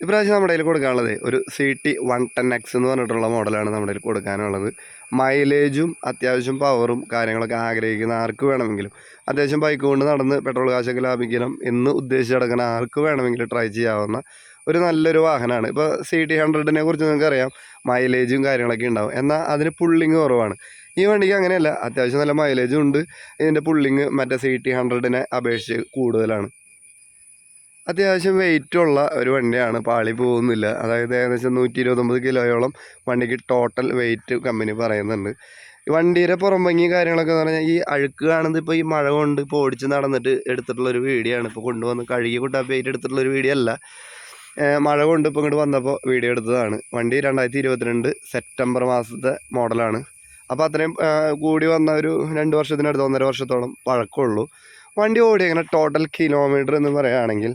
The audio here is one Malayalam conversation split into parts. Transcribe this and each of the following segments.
ഇപ്രാവശ്യം നമ്മുടെ കയ്യിൽ കൊടുക്കാനുള്ളത് ഒരു C T one ten X എന്ന് പറഞ്ഞിട്ടുള്ള മോഡലാണ് നമ്മുടെ കയ്യിൽ കൊടുക്കാനുള്ളത്. മൈലേജും അത്യാവശ്യം പവറും കാര്യങ്ങളൊക്കെ ആഗ്രഹിക്കുന്ന ആർക്ക് വേണമെങ്കിലും. അത്യാവശ്യം ബൈക്ക് കൊണ്ട് നടന്ന് പെട്രോൾ കാശൊക്കെ ലാഭിക്കണം എന്ന് ഉദ്ദേശിച്ച് നടക്കുന്ന ആർക്ക് വേണമെങ്കിലും ട്രൈ ചെയ്യാവുന്ന ഒരു നല്ലൊരു വാഹനമാണ്. ഇപ്പോൾ സി ടി ഹൺഡ്രഡിനെ കുറിച്ച് നിങ്ങൾക്ക് അറിയാം മൈലേജും കാര്യങ്ങളൊക്കെ ഉണ്ടാവും. എന്നാൽ അതിന് പുള്ളിങ് കുറവാണ്. ഈ വണ്ടിക്ക് അങ്ങനെയല്ല. അത്യാവശ്യം നല്ല മൈലേജും ഉണ്ട്. ഇതിന്റെ പുള്ളിങ് മറ്റേ സി ടി ഹൺഡ്രഡിനെ അപേക്ഷിച്ച് കൂടുതലാണ്. അത്യാവശ്യം വെയിറ്റുള്ള ഒരു വണ്ടിയാണ്. പാളി പോകുന്നില്ല. അതായത് ഏകദേശം നൂറ്റി ഇരുപത്തൊമ്പത് കിലോയോളം വണ്ടിക്ക് ടോട്ടൽ വെയിറ്റ് കമ്പനി പറയുന്നുണ്ട്. വണ്ടിയുടെ പുറംഭംഗി കാര്യങ്ങളൊക്കെ എന്ന് പറഞ്ഞാൽ ഈ അഴുക്ക് കാണുന്നത് ഇപ്പോൾ ഈ മഴ കൊണ്ട് ഇപ്പോൾ ഓടിച്ച് നടന്നിട്ട് എടുത്തിട്ടുള്ള ഒരു വീഡിയോ ആണ്. ഇപ്പോൾ കൊണ്ടുവന്ന് കഴുകി കുട്ടാപ്പേറ്റ് എടുത്തിട്ടുള്ള ഒരു വീഡിയോ അല്ല. മഴ കൊണ്ട് ഇപ്പോൾ ഇങ്ങോട്ട് വന്നപ്പോൾ വീഡിയോ എടുത്തതാണ്. വണ്ടി രണ്ടായിരത്തി ഇരുപത്തിരണ്ട് സെപ്റ്റംബർ മാസത്തെ മോഡലാണ് അപ്പോൾ അത്രയും കൂടി വന്ന ഒരു രണ്ട് വർഷത്തിനടുത്ത് ഒന്നര വർഷത്തോളം പഴക്കമുള്ളൂ. വണ്ടി ഓടി അങ്ങനെ ടോട്ടൽ കിലോമീറ്റർ എന്ന് പറയുകയാണെങ്കിൽ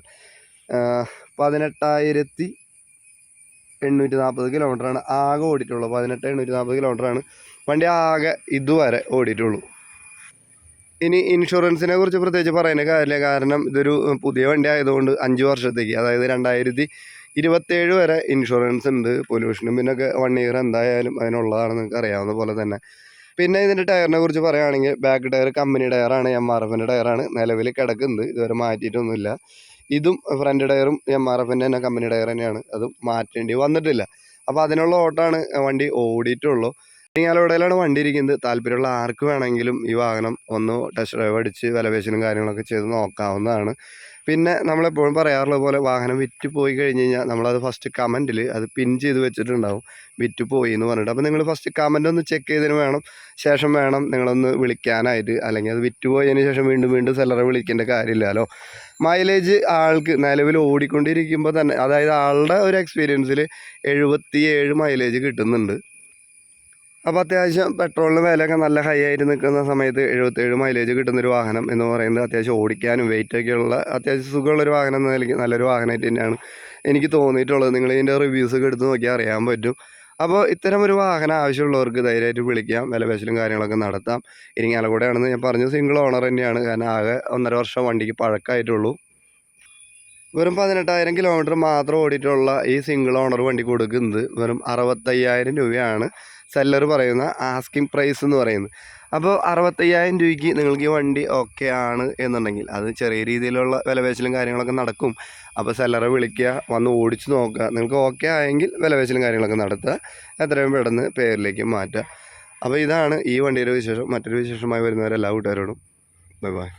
പതിനെട്ടായിരത്തി എണ്ണൂറ്റി നാൽപ്പത് കിലോമീറ്ററാണ് ആകെ ഓടിയിട്ടുള്ളൂ പതിനെട്ട് എണ്ണൂറ്റി നാൽപ്പത് കിലോമീറ്ററാണ് വണ്ടി ആകെ ഇതുവരെ ഓടിയിട്ടുള്ളൂ. ഇനി ഇൻഷുറൻസിനെ കുറിച്ച് പ്രത്യേകിച്ച് പറയുന്ന കാര്യമില്ല. കാരണം ഇതൊരു പുതിയ വണ്ടി ആയതുകൊണ്ട് അഞ്ച് വർഷത്തേക്ക് അതായത് രണ്ടായിരത്തി ഇരുപത്തേഴ് വരെ ഇൻഷുറൻസ് ഉണ്ട്. പൊല്യൂഷനും പിന്നൊക്കെ വൺ ഇയർ എന്തായാലും അതിനുള്ളതാണ് നിങ്ങൾക്ക് അറിയാവുന്ന പോലെ തന്നെ. പിന്നെ ഇതിന്റെ ടയറിനെ കുറിച്ച് പറയുകയാണെങ്കിൽ ബാക്ക് ടയർ കമ്പനി ടയറാണ് എം ആർ എഫിന്റെ ടയറാണ് നിലവിൽ കിടക്കുന്നത് ഇതുവരെ മാറ്റിയിട്ടൊന്നുമില്ല. ഇതും ഫ്രണ്ട് ടയറും എം ആർ എഫിന്റെ തന്നെ കമ്പനി ടയർ തന്നെയാണ് അതും മാറ്റേണ്ടി വന്നിട്ടില്ല. അപ്പോൾ അതിനുള്ള ഓട്ടാണ് വണ്ടി ഓടിയിട്ടുള്ളൂ. ഇരിങ്ങാലക്കുടയിലാണ് വണ്ടി ഇരിക്കുന്നത് താല്പര്യമുള്ള ആർക്ക് വേണമെങ്കിലും ഈ വാഹനം ഒന്ന് ടെസ്റ്റ് ഡ്രൈവ് അടിച്ച് വിലപേശലും കാര്യങ്ങളൊക്കെ ചെയ്ത് നോക്കാവുന്നതാണ്. പിന്നെ നമ്മളെപ്പോഴും പറയാറുള്ള പോലെ വാഹനം വിറ്റ് പോയി കഴിഞ്ഞ് കഴിഞ്ഞാൽ നമ്മളത് ഫസ്റ്റ് കമന്റിൽ അത് പിൻ ചെയ്ത് വെച്ചിട്ടുണ്ടാവും. വിറ്റ് പോയി എന്ന് പറഞ്ഞിട്ട്. അപ്പോൾ നിങ്ങൾ ഫസ്റ്റ് കമന്റ് ഒന്ന് ചെക്ക് ചെയ്തതിന് വേണം. ശേഷം വേണം നിങ്ങളൊന്ന് വിളിക്കാനായിട്ട്. അല്ലെങ്കിൽ അത് വിറ്റ് പോയതിന് ശേഷം വീണ്ടും വീണ്ടും സെല്ലറെ വിളിക്കേണ്ട കാര്യമില്ലല്ലോ മൈലേജ് ആൾക്ക് നിലവിൽ ഓടിക്കൊണ്ടിരിക്കുമ്പോൾ തന്നെ അതായത് ആളുടെ ഒരു എക്സ്പീരിയൻസിൽ എഴുപത്തിയേഴ് മൈലേജ് കിട്ടുന്നുണ്ട്. അപ്പോൾ അത്യാവശ്യം പെട്രോളിന് വിലയൊക്കെ നല്ല ഹൈ ആയിട്ട് നിൽക്കുന്ന സമയത്ത് എഴുപത്തേഴ് മൈലേജ് കിട്ടുന്നൊരു വാഹനം എന്ന് പറയുന്നത് അത്യാവശ്യം ഓടിക്കാനും വെയിറ്റ് ഒക്കെയുള്ള അത്യാവശ്യം സുഖമുള്ളൊരു വാഹനം എന്ന നിലയ്ക്ക് നല്ലൊരു വാഹനമായിട്ട് തന്നെയാണ് എനിക്ക് തോന്നിയിട്ടുള്ളത്. നിങ്ങൾ ഇതിന്റെ റിവ്യൂസ് ഒക്കെ എടുത്ത് നോക്കിയാൽ അറിയാൻ പറ്റും. അപ്പോൾ ഇത്തരം ഒരു വാഹനം ആവശ്യമുള്ളവർക്ക് ധൈര്യമായിട്ട് വിളിക്കാം. വിലപേശലും കാര്യങ്ങളൊക്കെ നടത്താം. ഇരിങ്ങാലക്കുടയാണെന്ന് ഞാൻ പറഞ്ഞു സിംഗിൾ ഓണർ തന്നെയാണ്. കാരണം ആകെ ഒന്നര വർഷം വണ്ടിക്ക് പഴക്കമായിട്ടുള്ളൂ. വെറും പതിനെട്ടായിരം കിലോമീറ്റർ മാത്രം ഓടിയിട്ടുള്ള ഈ സിംഗിൾ ഓണർ വണ്ടി കൊടുക്കുന്നത് വെറും അറുപത്തയ്യായിരം രൂപയാണ്. സെല്ലർ പറയുന്ന ആസ്കിങ് പ്രൈസ് എന്ന് പറയുന്നത്. അപ്പോൾ അറുപത്തയ്യായിരം രൂപയ്ക്ക് നിങ്ങൾക്ക് ഈ വണ്ടി ഓക്കെ ആണ് എന്നുണ്ടെങ്കിൽ അത് ചെറിയ രീതിയിലുള്ള വിലപേശലും കാര്യങ്ങളൊക്കെ നടക്കും. അപ്പോൾ സെല്ലറെ വിളിക്കുക വന്ന് ഓടിച്ച് നോക്കുക. നിങ്ങൾക്ക് ഓക്കെ ആയെങ്കിൽ വിലപേശലും കാര്യങ്ങളൊക്കെ നടത്തുക. എത്രയും പെട്ടെന്ന് പേരിലേക്ക് മാറ്റുക. അപ്പോൾ ഇതാണ് ഈ വണ്ടിയുടെ വിശേഷം. മറ്റൊരു വിശേഷമായി വരുന്നവരെല്ലാ കൂട്ടുകാരോടും. Bye bye